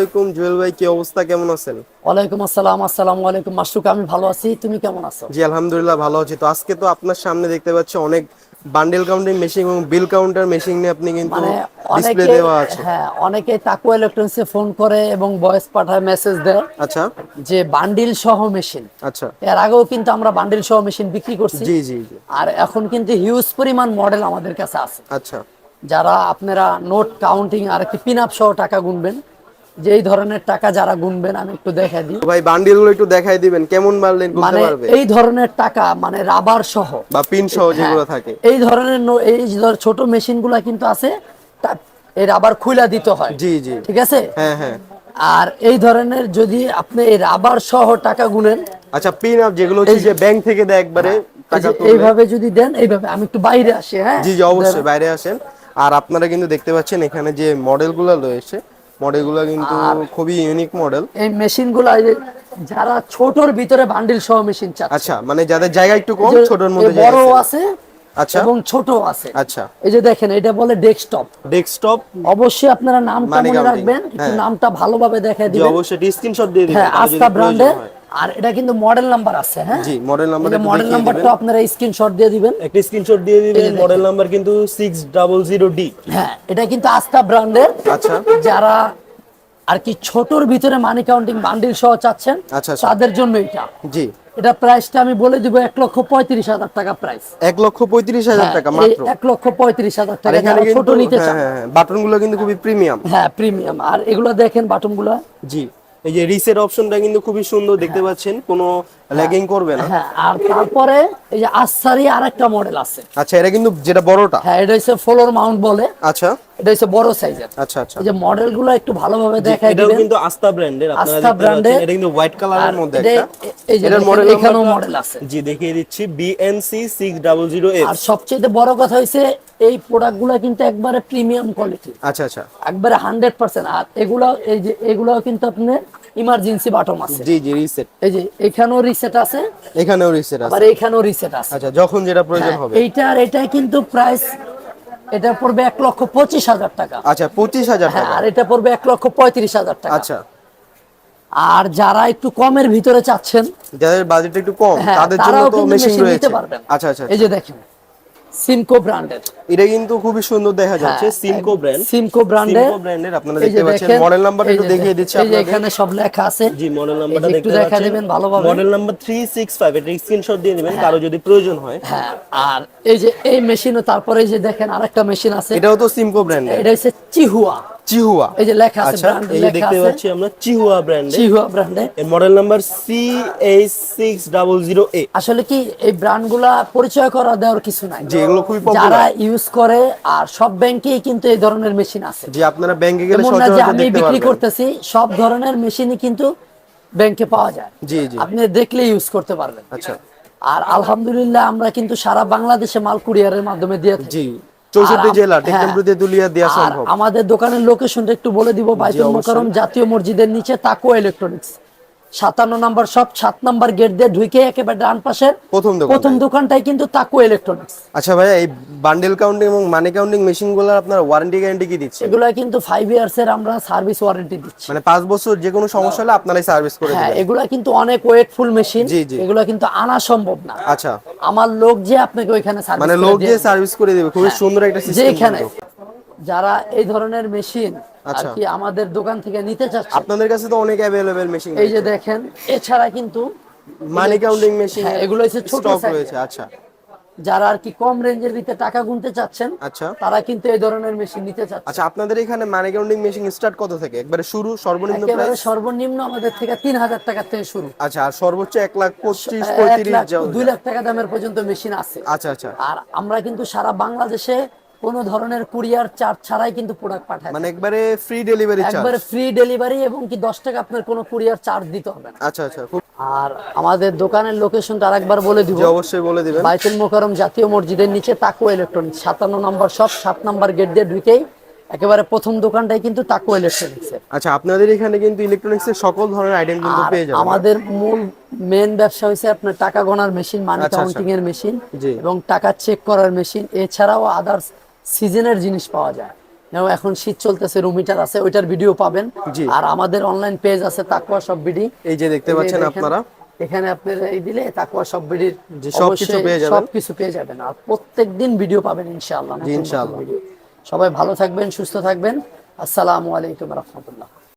আলাইকুম জুয়েল ভাই কি অবস্থা? কেমন আছেন? ওয়ালাইকুম আসসালাম আসসালামু আলাইকুম। মাসুক আমি ভালো আছি। তুমি কেমন আছো? জি আলহামদুলিল্লাহ ভালো আছি। তো আজকে তো আপনার সামনে দেখতে পাচ্ছি অনেক বান্ডেল কাউন্টিং মেশিন এবং বিল কাউন্টার মেশিন নিয়ে আপনি কিন্তু মানে ডিসপ্লে দেওয়া আছে। হ্যাঁ অনেকে তাকু ইলেকট্রনিক্সে ফোন করে এবং ভয়েস পাঠায় মেসেজ দেয়। আচ্ছা। যে বান্ডিল সহ মেশিন আচ্ছা। এর আগেও কিন্তু আমরা বান্ডিল সহ মেশিন বিক্রি করছি। জি জি জি। আর এখন কিন্তু হিউজ পরিমাণ মডেল আমাদের কাছে আছে। আচ্ছা। যারা আপনারা নোট কাউন্টিং আর একটি পিন আপ সহ টাকা গুনবেন যে এই ধরনের টাকা যারা গুনবেন আমি একটু দেখাই দিই। ভাই বান্ডিলগুলো একটু দেখাই দিবেন কেমন বান্ডেল বুঝতে মানে পারবে? এই ধরনের টাকা মানে রাবার সহ। বা পিন সহ যেগুলো থাকে। এই ধরনের এই ধর ছোট মেশিনগুলা কিন্তু আছে এর আবার খুলা দিতে হয়। জি জি। ঠিক আছে? হ্যাঁ হ্যাঁ। আর এই ধরনের যদি আপনি এই রাবার সহ টাকা গুনেন আচ্ছা পিন আপ যেগুলো হচ্ছে যে ব্যাংক থেকে দেয় একবারে এই টাকা এইভাবে যদি দেন এইভাবে আমি একটু বাইরে আসি হ্যাঁ? জি জি অবশ্যই বাইরে আসেন। আর আপনারা কিন্তু দেখতে পাচ্ছেন এখানে যে মডেলগুলো রয়েছে মডেলগুলো কিন্তু খুবই ইউনিক মডেল এই মেশিনগুলা যারা ছোটর ভিতরে বান্ডিল সহ মেশিন চাচ্ছে। আচ্ছা মানে যাদের জায়গা একটু কম ছোটর মধ্যে বড় আছে। আচ্ছা। এবং ছোট আছে। আচ্ছা। এই যে দেখেন এটা বলে ডেস্কটপ ডেস্কটপ অবশ্যই আপনারা নামটা মনে রাখবেন একটু হ্যাঁ। নামটা ভালোভাবে দেখায় দিবেন। অবশ্যই স্ক্রিনশট দিয়ে দিবেন। হ্যাঁ আস্তা আস্থা ব্র্যান্ডের হয়। আর এটা কিন্তু মডেল নাম্বার আছে হ্যাঁ? জি মডেল নাম্বারটা একটু মডেল নাম্বারটা আপনারা স্ক্রিনশট দিয়ে দিবেন। একটা স্ক্রিনশট দিয়ে দিবেন মডেল নাম্বার কিন্তু 600D হ্যাঁ এটা কিন্তু আস্থা ব্র্যান্ডের আচ্ছা। যারা আর কি ছোটর ভিতরে মানি কাউন্টিং বান্ডিল সহ চাচ্ছেন আচ্ছা, আচ্ছা। তাদের জন্য এটা। জি। এটা প্রাইসটা আমি বলে দিব এক লক্ষ পঁয়ত্রিশ হাজার টাকা প্রাইস এক লক্ষ পঁয়ত্রিশ হাজার টাকা এই মাত্র। এক লক্ষ পঁয়ত্রিশ হাজার টাকা ছোট নিতে হ্যাঁ চান। হ্যাঁ হ্যাঁ বাটনগুলো কিন্তু খুবই প্রিমিয়াম হ্যাঁ প্রিমিয়াম আর এগুলো দেখেন বাটনগুলো জি। এই যে রিসেট অপশনটা কিন্তু খুবই সুন্দর দেখতে পাচ্ছেন কোনো ল্যাগিং করবে না। হ্যাঁ আর তারপরে এই যে আসারি আর একটা মডেল আছে। আচ্ছা এটা কিন্তু যেটা বড়টা? হ্যাঁ এটা হচ্ছে ফ্লোর মাউন্ট বলে। আচ্ছা। এটা হচ্ছে বড় সাইজের আচ্ছা আচ্ছা। এই যে মডেলগুলো একটু ভালোভাবে দেখাই দিবেন। কিন্তু আস্থা ব্র্যান্ডের আপনারা আস্থা দেখতে এটা কিন্তু হোয়াইট কালারের মধ্যে এটা- একটা। এই যে এটার মডেল এখানেও মডেল আছে। জি দেখিয়ে দিচ্ছি বিএনসি 600F আর সবচেয়ে বড় কথা হইছে এই প্রোডাক্টগুলা কিন্তু একবারে প্রিমিয়াম কোয়ালিটি আচ্ছা আচ্ছা। একবারে হান্ড্রেড পার্সেন্ট আর এগুলো এই যে এগুলো কিন্তু আপনার ইমার্জেন্সি বাটন আছে। জি জি রিসেট এই যে এখানেও রিসেট আছে এখানেও রিসেট আছে। আবার এখানেও রিসেট আছে। আচ্ছা যখন যেটা প্রয়োজন হ্যাঁ, হবে। এইটা আর এটাই কিন্তু প্রাইস এটা পড়বে এক লক্ষ পঁচিশ হাজার টাকা। আচ্ছা পঁচিশ হাজার হ্যাঁ টাকা। আর এটা পড়বে এক লক্ষ পঁয়ত্রিশ হাজার টাকা। আচ্ছা। আর যারা একটু কমের ভিতরে চাচ্ছেন যাদের বাজেট একটু কম হ্যাঁ তাদের জন্য তো মেশিন মেশিন রয়েছে। আচ্ছা আচ্ছা এই যে দেখেন। সিমকো ব্র্যান্ডের এটা কিন্তু খুবই সুন্দর দেখা যাচ্ছে হ্যাঁ, সিমকো ব্র্যান্ড সিমকো ব্র্যান্ডের সিমকো ব্র্যান্ডের আপনারা দেখতে পাচ্ছেন মডেল নাম্বার একটু দেখিয়ে দিচ্ছি আপনাদের। এখানে সব লেখা আছে। জি মডেল নাম্বারটা দেখতে দেখা পাচ্ছেন। দিবেন ভালোভাবে। মডেল নাম্বার 365 এটা স্ক্রিনশট দিয়ে নেবেন কারও যদি প্রয়োজন হয়। হ্যাঁ আর এই যে এই মেশিনও তারপরে এই যে দেখেন আরেকটা মেশিন আছে। এটাও তো সিমকো ব্র্যান্ডের এটা হচ্ছে চিহুয়া চিহুয়া এই যে লেখা আছে আচ্ছা ব্র্যান্ড এই যে দেখতে পাচ্ছি আমরা চিহুয়া ব্র্যান্ডের চিহুয়া ব্র্যান্ডে এর মডেল নাম্বার CH600A আসলে কি এই ব্র্যান্ডগুলা পরিচয় করা দেওয়ার কিছু নাই? জি এগুলো খুবই যারা ইউজ করে আর সব ব্যাংকেই কিন্তু এই ধরনের মেশিন আছে। যে আপনারা ব্যাংকে গেলে যে সচরাচর আমি বিক্রি করতেছি সব ধরনের মেশিনই কিন্তু ব্যাংকে পাওয়া যায়। জি জি। আপনি দেখলে ইউজ করতে পারবেন। আচ্ছা। আর আলহামদুলিল্লাহ আমরা কিন্তু সারা বাংলাদেশে মাল কুরিয়ারের মাধ্যমে দিয়ে থাকি। জি। চৌষট্টি জেলা হ্যাঁ। দুলিয়া দেওয়া সম্ভব আমাদের দোকানের লোকেশনটা একটু বলে দিব বাইতুল অবশ্যই। জাতীয় মসজিদের নিচে তাকো ইলেকট্রনিক্স সাতান্ন নাম্বার সব সাত নাম্বার গেট দিয়ে ঢুকে একেবারে ডান পাশের প্রথম দোকান প্রথম দোকানটাই কিন্তু তাকো ইলেকট্রনিক্স আচ্ছা ভাইয়া এই বান্ডেল কাউন্টিং এবং মানি কাউন্টিং মেশিনগুলো আপনার ওয়ারেন্টি গ্যারান্টি কি দিচ্ছে? এগুলো কিন্তু ফাইভ ইয়ার্স এর আমরা সার্ভিস ওয়ারেন্টি দিচ্ছি। মানে পাঁচ বছর যে কোনো সমস্যা হলে আপনারাই সার্ভিস করে হ্যাঁ এগুলা কিন্তু অনেক ওয়েটফুল মেশিন। এগুলা কিন্তু আনা সম্ভব না। আচ্ছা। আমার লোক যে আপনাকে ওইখানে সার্ভিস মানে লোক দিয়ে সার্ভিস করে দিবে খুবই সুন্দর একটা সিস্টেম যেখানে যারা এই ধরনের মেশিন আর আচ্ছা। কি আমাদের দোকান থেকে নিতে চাচ্ছে আপনাদের কাছে তো অনেক অ্যাভেলেবেল মেশিন এই যে দেখেন এছাড়া কিন্তু মানি কাউন্টিং মেশিন এগুলো হচ্ছে ছোট রয়েছে আচ্ছা। যারা আর কি কম রেঞ্জের ভিতরে টাকা গুনতে চাচ্ছেন আচ্ছা। তারা কিন্তু এই ধরনের মেশিন নিতে চাচ্ছে আচ্ছা আপনাদের এখানে মানি কাউন্টিং মেশিন স্টার্ট কত থেকে? একবারে শুরু সর্বনিম্ন একেবারে সর্বনিম্ন আমাদের থেকে তিন হাজার টাকা থেকে শুরু। আচ্ছা আর সর্বোচ্চ এক লাখ পঁচিশ এক পঁয়ত্রিশ লাখ, যাও দুই লাখ টাকা দামের পর্যন্ত মেশিন আছে। আচ্ছা আচ্ছা। আর আমরা কিন্তু সারা বাংলাদেশে কোন ধরনের কুরিয়ার চার্জ ছাড়াই কিন্তু প্রোডাক্ট পাঠাই মানে একবারে ফ্রি ডেলিভারি চার্জ একবারে ফ্রি ডেলিভারি এবং কি দশ টাকা আপনার কোনো কুরিয়ার চার্জ দিতে হবে না। আচ্ছা আচ্ছা আর আমাদের দোকানের লোকেশনটা আরেকবার বলে দিব। অবশ্যই বলে দিবেন। বাইতুল মোকারম জাতীয় মসজিদের নিচে তাকু ইলেকট্রনিক্স সাতান্ন নম্বর সব সাত নম্বর গেট দিয়ে ঢুকেই একেবারে প্রথম দোকানটাই কিন্তু তাকু ইলেকট্রনিক্স আচ্ছা আপনাদের এখানে কিন্তু ইলেকট্রনিক্স এর সকল ধরনের আইটেম কিন্তু পেয়ে যাবেন। আমাদের মূল মেন ব্যবসা হয়েছে আপনার টাকা গোনার মেশিন মানি কাউন্টিং এর মেশিন। এবং টাকা চেক করার মেশিন এছাড়াও আদার্স সিজনের জিনিস পাওয়া যায়। যেমন এখন শীত চলতেছে রুম হিটার আছে ওইটার ভিডিও পাবেন। আর আমাদের অনলাইন পেজ আছে তাকুয়া সব বিডি এই যে দেখতে পাচ্ছেন আপনারা। এখানে আপনার এই দিলে তাকুয়া সব বিডির সবকিছু পেয়ে যাবেন। সবকিছু পেয়ে যাবেন। আর প্রত্যেকদিন ভিডিও পাবেন ইনশাআল্লাহ ইনশাআল্লাহ। সবাই ভালো থাকবেন সুস্থ থাকবেন। আসসালামু আলাইকুম রহমতুল্লাহ।